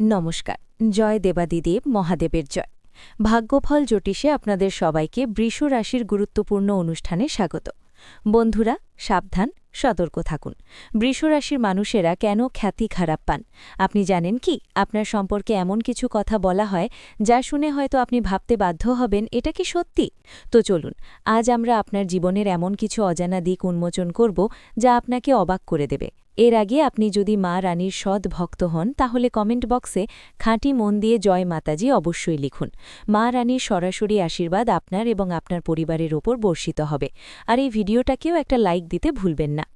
নমস্কার, জয় দেবাদিদেব মহাদেবের জয়। ভাগ্যফল জ্যোতিষে আপনাদের সবাইকে বৃষ রাশির গুরুত্বপূর্ণ অনুষ্ঠানে স্বাগত। বন্ধুরা, সাবধান, সতর্ক থাকুন। বৃষ রাশির মানুষেরা কেন খ্যাতি খারাপ পান? আপনি জানেন কি, আপনার সম্পর্কে এমন কিছু কথা বলা হয়, যা শুনে হয়তো আপনি ভাবতে বাধ্য হবেন, এটা কি সত্যি? তো চলুন, আজ আমরা আপনার জীবনের এমন কিছু অজানা দিক উন্মোচন করব, যা আপনাকে অবাক করে দেবে। এর আগে আপনি যদি মা রানীর সৎ ভক্ত হন, তাহলে কমেন্ট বক্সে খাঁটি মন দিয়ে জয় মাতাজি অবশ্যই লিখুন। মা রানীর সরাসরি আশীর্বাদ আপনার এবং আপনার পরিবারের ওপর বর্ষিত হবে। আর এই ভিডিওটাকেও একটা লাইক দিতে ভুলবেন না।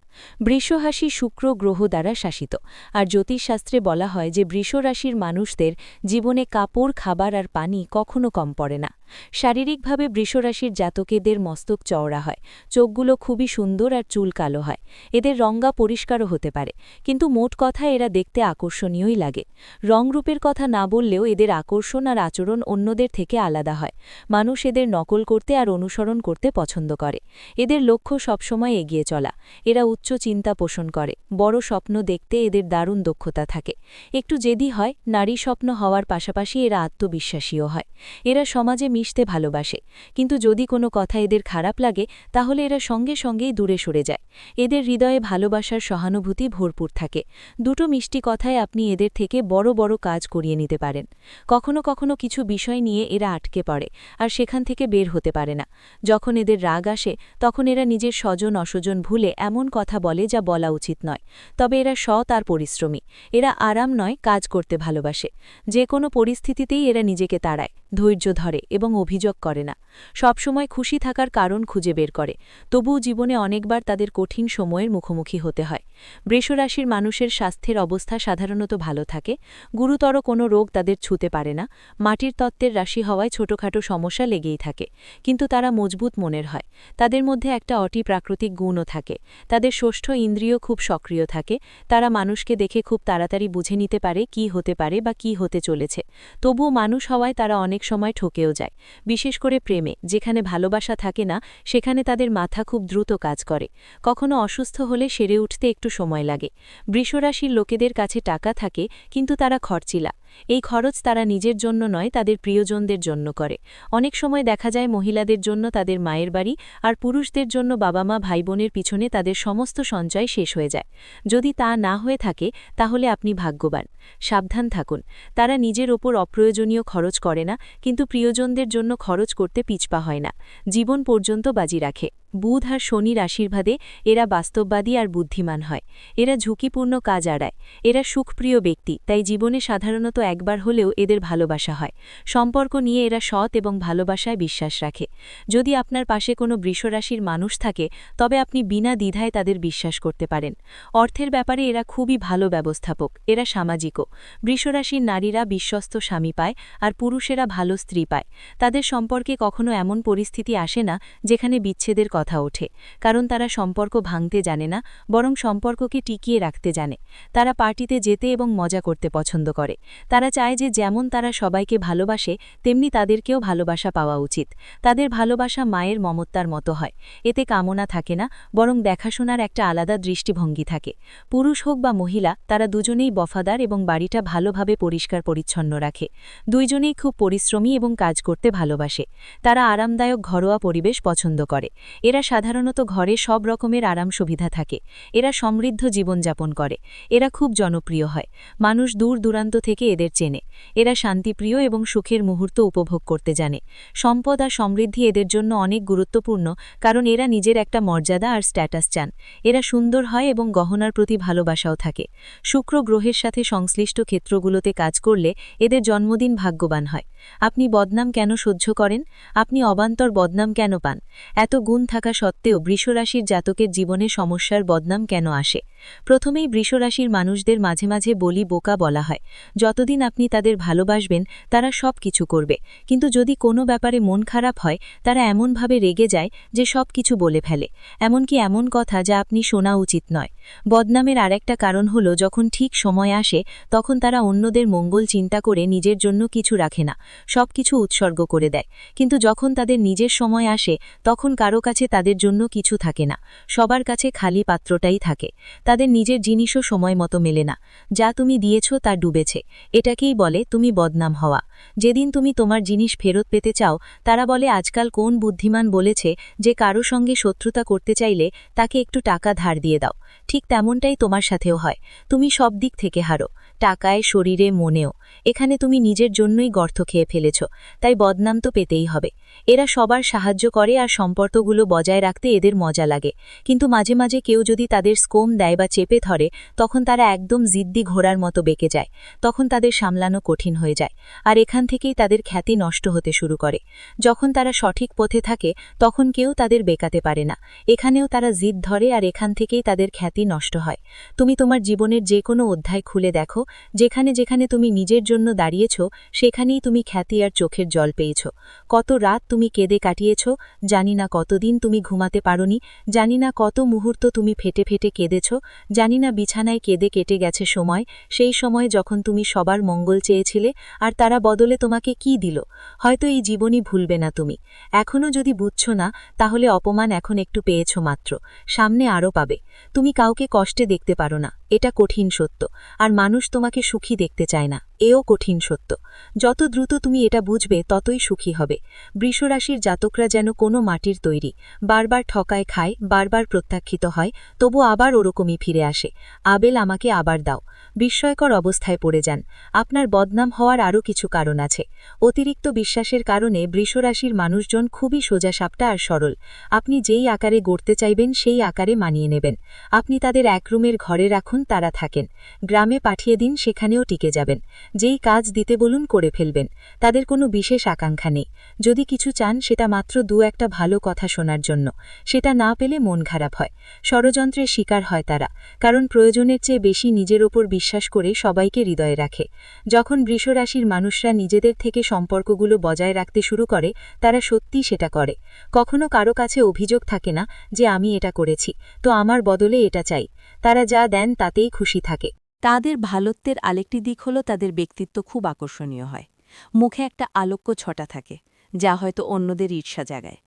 বৃষহাসি শুক্র গ্রহ দ্বারা শাসিত। আর জ্যোতিষশাস্ত্রে বলা হয় যে, বৃষরাশির মানুষদের জীবনে কাপড়, খাবার আর পানি কখনো কম পড়ে না। শারীরিকভাবে বৃষরাশির জাতকেদের মস্তক চওড়া হয়। চোখগুলো খুবই সুন্দর আর চুল কালো হয়। এদের রঙ্গা পরিষ্কারও হতে পারে, কিন্তু মোট কথা এরা দেখতে আকর্ষণীয়ই লাগে। রংরূপের কথা না বললেও এদের আকর্ষণ আর আচরণ অন্যদের থেকে আলাদা হয়। মানুষ এদের নকল করতে আর অনুসরণ করতে পছন্দ করে। এদের লক্ষ্য সবসময় এগিয়ে চলা। এরা উচ্চ চিন্তা পোষণ করে, বড় স্বপ্ন দেখতে এদের দারুণ দক্ষতা থাকে। একটু জেদি হয়, নারী স্বপ্ন হওয়ার পাশাপাশি এরা আত্মবিশ্বাসীও হয়। এরা সমাজে মিশতে ভালোবাসে। কিন্তু যদি কোনো কথা এদের খারাপ লাগে, তাহলে এরা সঙ্গে সঙ্গেই দূরে সরে যায়। এদের হৃদয়ে ভালোবাসার সহানুভূতি ভরপুর থাকে। দুটো মিষ্টি কথায় আপনি এদের থেকে বড় বড় কাজ করিয়ে নিতে পারেন। কখনো কখনো কিছু বিষয় নিয়ে এরা আটকে পড়ে আর সেখান থেকে বের হতে পারে না। যখন এদের রাগ আসে, তখন এরা নিজের স্বজন অস্বজন ভুলে এমন কথা বলে যা বলা উচিত নয়। তবে এরা সৎ আর পরিশ্রমী। এরা আরাম নয় কাজ করতে ভালোবাসে। যে কোনো পরিস্থিতিতেই এরা নিজেকে তাড়ায়। ধৈর্য ধরে এবং অভিযোগ করে না। সবসময় খুশি থাকার কারণ খুঁজে বের করে। তবুও জীবনে অনেকবার তাদের কঠিন সময়ের মুখোমুখি হতে হয়। বৃষরাশির মানুষের স্বাস্থ্যের অবস্থা সাধারণত ভালো থাকে, গুরুতর কোনো রোগ তাদের ছুতে পারে না, মাটির তত্ত্বের রাশি হওয়ায় ছোটখাটো সমস্যা লেগেই থাকে, কিন্তু তারা মজবুত মনের হয়, তাদের মধ্যে একটা অটি প্রাকৃতিক গুণও থাকে, তাদের ষষ্ঠ ইন্দ্রিয় খুব সক্রিয় থাকে, তারা মানুষকে দেখে খুব তাড়াতাড়ি বুঝে নিতে পারে কি হতে পারে বা কি হতে চলেছে, তবুও মানুষ হওয়ায় তারা অনেক সময় ঠকেও যায়, বিশেষ করে প্রেমে, যেখানে ভালোবাসা থাকে না, সেখানে তাদের মাথা খুব দ্রুত কাজ করে, কখনো অসুস্থ হলে সেরে উঠতে একটু সময় লাগে। বৃষরাশির লোকেদের কাছে টাকা থাকে, কিন্তু তারা খরচিলা। এই খরচ তারা নিজের জন্য নয়, তাদের প্রিয়জনদের জন্য করে। অনেক সময় দেখা যায় মহিলাদের জন্য তাদের মায়ের বাড়ি আর পুরুষদের জন্য বাবা মা ভাই বোনের পিছনে তাদের সমস্ত সঞ্চয় শেষ হয়ে যায়। যদি তা না হয়ে থাকে, তাহলে আপনি ভাগ্যবান। সাবধান থাকুন। তারা নিজের ওপর অপ্রয়োজনীয় খরচ করে না, কিন্তু প্রিয়জনদের জন্য খরচ করতে পিছপা হয় না। জীবন পর্যন্ত বাজি রাখে। বুধ আর শনির আশীর্বাদে এরা বাস্তববাদী আর বুদ্ধিমান হয়। এরা ঝুঁকিপূর্ণ কাজ আড়ায়। এরা সুখপ্রিয় ব্যক্তি, তাই জীবনে সাধারণত একবার হলেও এদের ভালোবাসা হয়। সম্পর্ক নিয়ে এরা সৎ এবং ভালোবাসায় বিশ্বাস রাখে। যদি আপনার পাশে কোনো বৃষরাশির মানুষ থাকে, তবে আপনি বিনা দ্বিধায় তাদের বিশ্বাস করতে পারেন। অর্থের ব্যাপারে এরা খুবই ভালো ব্যবস্থাপক, এরা সামাজিকও। বৃষরাশির নারীরা বিশ্বস্ত স্বামী পায় আর পুরুষেরা ভালো স্ত্রী পায়। তাদের সম্পর্কে কখনো এমন পরিস্থিতি আসে না, যেখানে বিচ্ছেদের কথা ওঠে, কারণ তারা সম্পর্ক ভাঙতে জানে না, বরং সম্পর্ককে টিকিয়ে রাখতে জানে। তারা পার্টিতে যেতে এবং মজা করতে পছন্দ করে। তারা চায় যে যেমন তারা সবাইকে ভালোবাসে, তেমনি তাদেরকেও ভালোবাসা পাওয়া উচিত। তাদের ভালোবাসা মায়ের মমত্তার মতো হয়। এতে কামনা থাকে না, বরং দেখাশোনার একটা আলাদা দৃষ্টিভঙ্গি থাকে। পুরুষ হোক বা মহিলা, তারা দুজনেই বফাদার এবং বাড়িটা ভালোভাবে পরিষ্কার পরিচ্ছন্ন রাখে। দুইজনেই খুব পরিশ্রমী এবং কাজ করতে ভালোবাসে। তারা আরামদায়ক ঘরোয়া পরিবেশ পছন্দ করে। এরা সাধারণত ঘরে সব রকমের আরাম সুবিধা থাকে। এরা সমৃদ্ধ জীবনযাপন করে। এরা খুব জনপ্রিয় হয়। মানুষ দূর দূরান্ত থেকে এদের চেনে। এরা শান্তিপ্রিয় এবং সুখের মুহূর্ত উপভোগ করতে জানে। সম্পদ আর সমৃদ্ধি এদের জন্য অনেক গুরুত্বপূর্ণ, কারণ এরা নিজের একটা মর্যাদা আর স্ট্যাটাস চান। এরা সুন্দর হয় এবং গহনার প্রতি ভালোবাসাও থাকে। শুক্র গ্রহের সাথে সংশ্লিষ্ট ক্ষেত্রগুলোতে কাজ করলে এদের জন্মদিন ভাগ্যবান হয়। আপনি বদনাম কেন সহ্য করেন? আপনি অবান্তর বদনাম কেন পান? এত গুণ থাকা সত্ত্বেও বৃষরাশির জাতকের জীবনে সমস্যার বদনাম কেন আসে? প্রথমেই বৃষরাশির মানুষদের মাঝে মাঝে বলি বোকা বলা হয়। যতদিন আপনি তাদের ভালোবাসবেন, তারা সব কিছু করবে। কিন্তু যদি কোনো ব্যাপারে মন খারাপ হয়, তারা এমনভাবে রেগে যায় যে সব কিছু বলে ফেলে। এমনকি এমন কথা যা আপনি শোনা উচিত নয়। বদনামের আরেকটা কারণ হল, যখন ঠিক সময় আসে, তখন তারা অন্যদের মঙ্গল চিন্তা করে নিজের জন্য কিছু রাখে না, সব কিছু উৎসর্গ করে দেয়। কিন্তু যখন তাদের নিজের সময় আসে, তখন কারও কাছে তাদের জন্য কিছু থাকে না। সবার কাছে খালি পাত্রটাই থাকে। তাদের নিজের জিনিসও সময় মতো মেলে না। যা তুমি দিয়েছ তা ডুবেছে। এটাকেই বলে তুমি বদনাম হওয়া। যেদিন তুমি তোমার জিনিস ফেরত পেতে চাও, তারা বলে, আজকাল কোন বুদ্ধিমান বলেছে যে কারও সঙ্গে শত্রুতা করতে চাইলে তাকে একটু টাকা ধার দিয়ে দাও। ঠিক তেমনটাই তোমার সাথেও হয়। তুমি সব দিক থেকে হারো। টাকায় শরীরে মনেও, এখানে তুমি নিজের জন্যই গর্ত খেয়ে ফেলেছ, তাই বদনাম তো পেতেই হবে। এরা সবার সাহায্য করে আর সম্পর্কগুলো বজায় রাখতে এদের মজা লাগে। কিন্তু মাঝে মাঝে কেউ যদি তাদের স্কোম দেয় বা চেপে ধরে, তখন তারা একদম জিদ্দি ঘোড়ার মতো বেঁকে যায়, তখন তাদের সামলানো কঠিন হয়ে যায়, আর এখান থেকেই তাদের খ্যাতি নষ্ট হতে শুরু করে। যখন তারা সঠিক পথে থাকে, তখন কেউ তাদের বেকাতে পারে না, এখানেও তারা জিদ ধরে আর এখান থেকেই তাদের খ্যাতি নষ্ট হয়। তুমি তোমার জীবনের যে কোনো অধ্যায় খুলে দেখো যেখানে যেখানে তুমি নিজের জন্য দাঁড়িয়েছ, সেখানেই তুমি খ্যাতি আর চোখের জল পেয়েছ। কত রাত তুমি কেঁদে কাটিয়েছ, জানি না কতদিন তুমি ঘুমাতে পারোনি, জানি না কত মুহূর্ত তুমি ফেটে ফেটে কেঁদেছ, জানি না বিছানায় কেঁদে কেটে গেছে সময়, সেই সময় যখন তুমি সবার মঙ্গল চেয়েছিলে, আর তারা বদলে তোমাকে কি দিল? হয়তো এই জীবনই ভুলবে না তুমি। এখনও যদি বুঝছ না, তাহলে অপমান এখন একটু পেয়েছ মাত্র, সামনে আরও পাবে। তুমি কাউকে কষ্টে দেখতে পারো না, এটা কঠিন সত্য। আর মানুষ তোমাকে সুখী দেখতে চায় না। এও কঠিন সত্য। যত দ্রুত তুমি এটা বুঝবে, ততই সুখী হবে। বৃষরাশির জাতকরা যেন কোনো মাটির তৈরি, বারবার ঠকায় খায়, বারবার প্রত্যাখ্যিত হয়, তবু আবার ওরকমই ফিরে আসে। আবেল আমাকে আবার দাও। বিস্ময়কর অবস্থায় পড়ে যান। আপনার বদনাম হওয়ার আরও কিছু কারণ আছে। অতিরিক্ত বিশ্বাসের কারণে বৃষরাশির মানুষজন খুবই সোজাসাপটা আর সরল। আপনি যেই আকারে গড়তে চাইবেন, সেই আকারে মানিয়ে নেবেন। আপনি তাদের এক রুমের ঘরে রাখুন, তারা থাকেন। গ্রামে পাঠিয়ে দিন সেখানেও টিকে যাবেন। যেই কাজ দিতে বলুন করে ফেলবেন। তাদের কোনো বিশেষ আকাঙ্ক্ষা নেই। যদি কিছু চান, সেটা মাত্র দু একটা ভালো কথা শোনার জন্য। সেটা না পেলে মন খারাপ হয়। ষড়যন্ত্রের শিকার হয় তারা। কারণ প্রয়োজনের চেয়ে বেশি নিজের ওপর বিশ্বাস করে সবাইকে হৃদয়ে রাখে। যখন বৃষরাশির মানুষরা নিজেদের থেকে সম্পর্কগুলো বজায় রাখতে শুরু করে, তারা সত্যি সেটা করে। কখনো কারও কাছে অভিযোগ থাকে না যে, আমি এটা করেছি। তো আমার বদলে এটা চাই। তারা যা দেন, তাতেই খুশি থাকে। তাদের ভালোত্বের আরেকটি দিক হল তাদের ব্যক্তিত্ব খুব আকর্ষণীয় হয়। মুখে একটা আলোক্য ছটা থাকে, যা হয়তো অন্যদের ঈর্ষা জাগায়।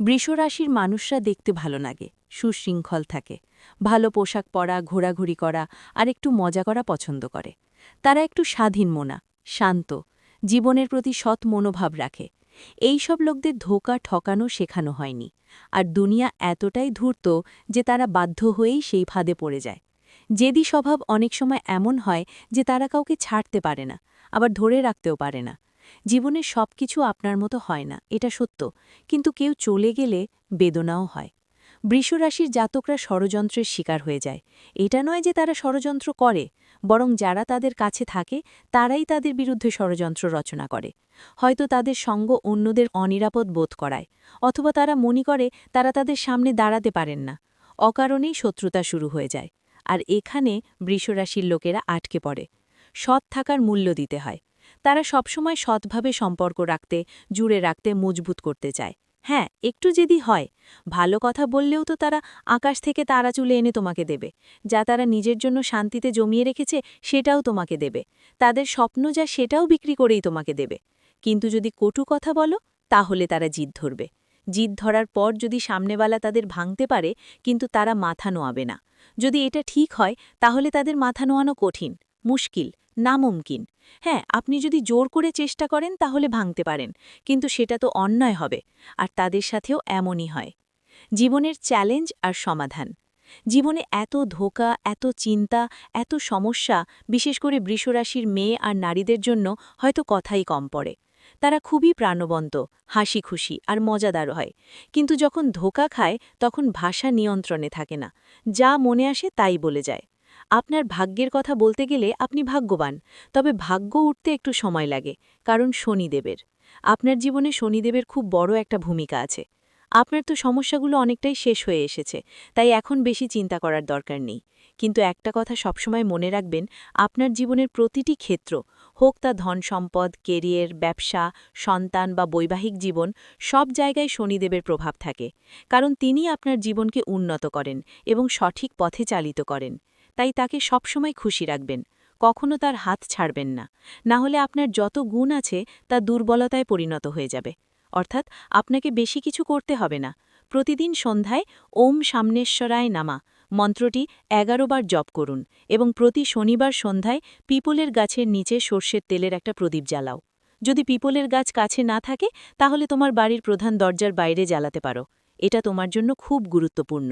বৃষরাশির মানুষরা দেখতে ভালো লাগে, সুশৃঙ্খল থাকে, ভালো পোশাক পরা, ঘোরাঘুরি করা, আর একটু মজা করা পছন্দ করে। তারা একটু স্বাধীন মোনা, শান্ত, জীবনের প্রতি সৎ মনোভাব রাখে। এই সব লোকদের ধোকা ঠকানো শেখানো হয়নি, আর দুনিয়া এতটাই ধূর্ত যে তারা বাধ্য হয়েই সেই ফাঁদে পড়ে যায়। জেদি স্বভাব অনেক সময় এমন হয় যে তারা কাউকে ছাড়তে পারে না, আবার ধরে রাখতেও পারে না। জীবনের সব কিছু আপনার মতো হয় না, এটা সত্য, কিন্তু কেউ চলে গেলে বেদনাও হয়। বৃষরাশির জাতকরা ষড়যন্ত্রের শিকার হয়ে যায়। এটা নয় যে তারা ষড়যন্ত্র করে, বরং যারা তাদের কাছে থাকে, তারাই তাদের বিরুদ্ধে ষড়যন্ত্র রচনা করে। হয়তো তাদের সঙ্গ অন্যদের অনিরাপদ বোধ করায়, অথবা তারা মনে করে তারা তাদের সামনে দাঁড়াতে পারেন না। অকারণেই শত্রুতা শুরু হয়ে যায়। আর এখানে বৃষরাশির লোকেরা আটকে পড়ে। সৎ থাকার মূল্য দিতে হয়। তারা সবসময় সৎভাবে সম্পর্ক রাখতে, জুড়ে রাখতে মজবুত করতে চায়। হ্যাঁ একটু যদি হয়, ভালো কথা বললেও তো তারা আকাশ থেকে তারা চুলে এনে তোমাকে দেবে। যা তারা নিজের জন্য শান্তিতে জমিয়ে রেখেছে, সেটাও তোমাকে দেবে। তাদের স্বপ্ন যা, সেটাও বিক্রি করেই তোমাকে দেবে। কিন্তু যদি কটু কথা বলো, তাহলে তারা জিদ ধরবে। জিদ ধরার পর যদি সামনেওয়ালা তাদের ভাঙতে পারে, কিন্তু তারা মাথা নোয়াবে না। যদি এটা ঠিক হয়, তাহলে তাদের মাথা নোয়ানো কঠিন, মুশকিল, নামুমকিন। হ্যাঁ আপনি যদি জোর করে চেষ্টা করেন, তাহলে ভাঙতে পারেন, কিন্তু সেটা তো অন্যায় হবে, আর তাদের সাথেও এমনই হয়। জীবনের চ্যালেঞ্জ আর সমাধান। জীবনে এত ধোকা, এত চিন্তা, এত সমস্যা, বিশেষ করে বৃষরাশির মেয়ে আর নারীদের জন্য হয়তো কথাই কম পড়ে। তারা খুবই প্রাণবন্ত হাসি খুশি আর মজাদার হয়। কিন্তু যখন ধোকা খায়, তখন ভাষা নিয়ন্ত্রণে থাকে না। যা মনে আসে তাই বলে যায়। আপনার ভাগ্যের কথা বলতে গেলে আপনি ভাগ্যবান, তবে ভাগ্য উঠতে একটু সময় লাগে, কারণ শনিদেবের। আপনার জীবনে শনিদেবের খুব বড় একটা ভূমিকা আছে। আপনার তো সমস্যাগুলো অনেকটাই শেষ হয়ে এসেছে, তাই এখন বেশি চিন্তা করার দরকার নেই। কিন্তু একটা কথা সবসময় মনে রাখবেন, আপনার জীবনের প্রতিটি ক্ষেত্র হোক তা ধন সম্পদ, কেরিয়ার, ব্যবসা, সন্তান বা বৈবাহিক জীবন সব জায়গায় শনিদেবের প্রভাব থাকে, কারণ তিনি আপনার জীবনকে উন্নত করেন এবং সঠিক পথে চালিত করেন। তাই তাকে সবসময় খুশি রাখবেন, কখনো তার হাত ছাড়বেন না। না হলে আপনার যত গুণ আছে তা দুর্বলতায় পরিণত হয়ে যাবে। অর্থাৎ আপনাকে বেশি কিছু করতে হবে না। প্রতিদিন সন্ধ্যায় ওম সামনেশ্বরায় নামা। মন্ত্রটি এগারো বার জপ করুন এবং প্রতি শনিবার সন্ধ্যায় পিপলের গাছের নিচে সর্ষের তেলের একটা প্রদীপ জ্বালাও। যদি পিপলের গাছ কাছে না থাকে, তাহলে তোমার বাড়ির প্রধান দরজার বাইরে জ্বালাতে পারো। এটা তোমার জন্য খুব গুরুত্বপূর্ণ।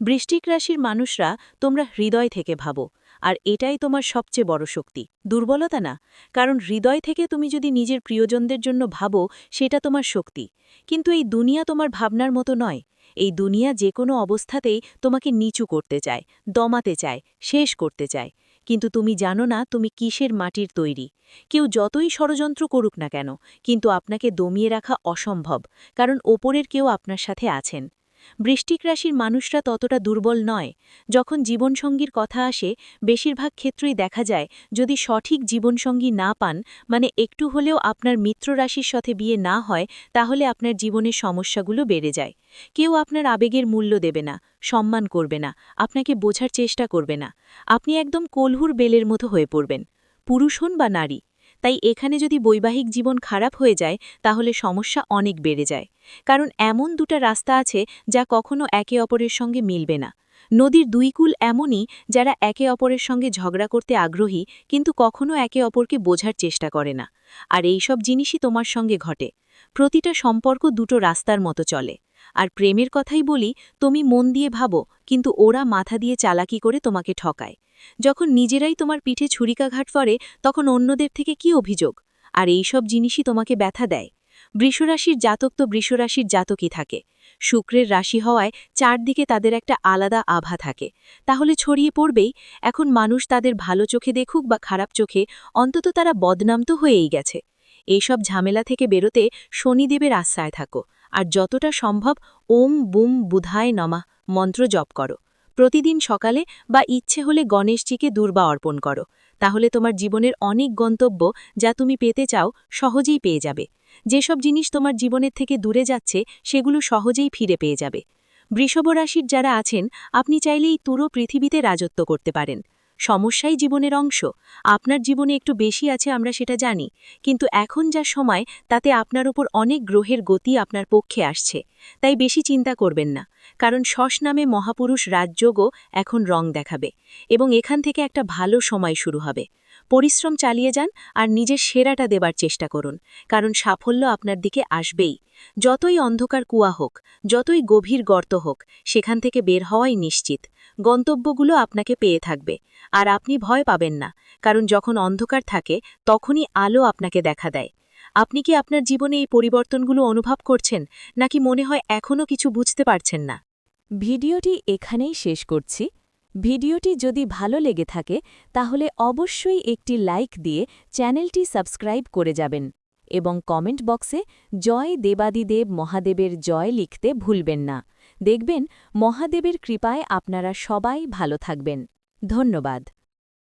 বৃষ্টিক রাশির মানুষরা তোমরা হৃদয় থেকে ভাবো আর এটাই তোমার সবচেয়ে বড় শক্তি। দুর্বলতা না, কারণ হৃদয় থেকে তুমি যদি নিজের প্রিয়জনদের জন্য ভাবো, সেটা তোমার শক্তি। কিন্তু এই দুনিয়া তোমার ভাবনার মতো নয়। এই দুনিয়া যে কোনো অবস্থাতেই তোমাকে নিচু করতে চায়, দমাতে চায়, শেষ করতে চায়। কিন্তু তুমি জানো না তুমি কিসের মাটির তৈরি। কেউ যতই ষড়যন্ত্র করুক না কেন, কিন্তু আপনাকে দমিয়ে রাখা অসম্ভব, কারণ ওপরের কেউ আপনার সাথে আছেন। বৃষ্টিক রাশির মানুষরা ততটা দুর্বল নয়। যখন জীবনসঙ্গীর কথা আসে, বেশিরভাগ ক্ষেত্রেই দেখা যায়, যদি সঠিক জীবনসঙ্গী না পান মানে একটু হলেও আপনার মিত্র রাশির সাথে বিয়ে না হয়, তাহলে আপনার জীবনের সমস্যাগুলো বেড়ে যায়। কেউ আপনার আবেগের মূল্য দেবে না, সম্মান করবে না, আপনাকে বোঝার চেষ্টা করবে না। আপনি একদম কলহুর বেলের মতো হয়ে পড়বেন। পুরুষ হন বা নারী তাই এখানে যদি বৈবাহিক জীবন খারাপ হয়ে যায়, তাহলে সমস্যা অনেক বেড়ে যায়। কারণ এমন দুটা রাস্তা আছে যা কখনো একে অপরের সঙ্গে মিলবে না। নদীর দুই কুল এমনই যারা একে অপরের সঙ্গে ঝগড়া করতে আগ্রহী, কিন্তু কখনো একে অপরকে বোঝার চেষ্টা করে না। আর এই সব জিনিসই তোমার সঙ্গে ঘটে। প্রতিটা সম্পর্ক দুটো রাস্তার মতো চলে। আর প্রেমের কথাই বলি, তুমি মন দিয়ে ভাবো, কিন্তু ওরা মাথা দিয়ে চালাকি করে তোমাকে ঠকায়। যখন নিজেরাই তোমার পিঠে ছুরিকাঘাট করে, তখন অন্যদের থেকে কি অভিযোগ? আর এই সব জিনিসই তোমাকে ব্যথা দেয়। বৃষরাশির জাতক তো বৃষরাশির জাতকই থাকে। শুক্রের রাশি হওয়ায় চারদিকে তাদের একটা আলাদা আভা থাকে। তাহলে ছড়িয়ে পড়বেই। এখন মানুষ তাদের ভালো চোখে দেখুক বা খারাপ চোখে, অন্তত তারা বদনাম তো হয়েই গেছে। এইসব ঝামেলা থেকে বেরোতে শনিদেবের আশ্রয় থাকো। আর যতটা সম্ভব ওম বুম বুধায় নমা মন্ত্র জপ করো। প্রতিদিন সকালে বা ইচ্ছে হলে গণেশজিকে দুর্বা অর্পণ করো। তাহলে তোমার জীবনের অনেক গন্তব্য যা তুমি পেতে চাও সহজেই পেয়ে যাবে। যেসব জিনিস তোমার জীবনের থেকে দূরে যাচ্ছে, সেগুলো সহজেই ফিরে পেয়ে যাবে। বৃষভ রাশির যারা আছেন, আপনি চাইলেই তুরো পৃথিবীতে রাজত্ব করতে পারেন। সমস্যাই জীবনের অংশ। আপনার জীবনে একটু বেশি আছে, আমরা সেটা জানি। কিন্তু এখন যা সময়, তাতে আপনার ওপর অনেক গ্রহের গতি আপনার পক্ষে আসছে। তাই বেশি চিন্তা করবেন না। কারণ শস নামে মহাপুরুষ রাজযোগও এখন রং দেখাবে এবং এখান থেকে একটা ভালো সময় শুরু হবে। পরিশ্রম চালিয়ে যান আর নিজের সেরাটা দেবার চেষ্টা করুন, কারণ সাফল্য আপনার দিকে আসবেই। যতই অন্ধকার কুয়া হোক, যতই গভীর গর্ত হোক, সেখান থেকে বের হওয়াই নিশ্চিত। গন্তব্যগুলো আপনাকে পেয়ে থাকবে, আর আপনি ভয় পাবেন না, কারণ যখন অন্ধকার থাকে, তখনই আলো আপনাকে দেখা দেয়। আপনি কি আপনার জীবনে এই পরিবর্তনগুলো অনুভব করছেন, নাকি মনে হয় এখনও কিছু বুঝতে পারছেন না? ভিডিওটি এখানেই শেষ করছি। ভিডিওটি যদি ভালো লেগে থাকে, তাহলে অবশ্যই একটি লাইক দিয়ে চ্যানেলটি সাবস্ক্রাইব করে যাবেন এবং কমেন্ট বক্সে জয় দেবাদিদেব মহাদেবের জয় লিখতে ভুলবেন না। দেখবেন মহাদেবের কৃপায় আপনারা সবাই ভালো থাকবেন। ধন্যবাদ।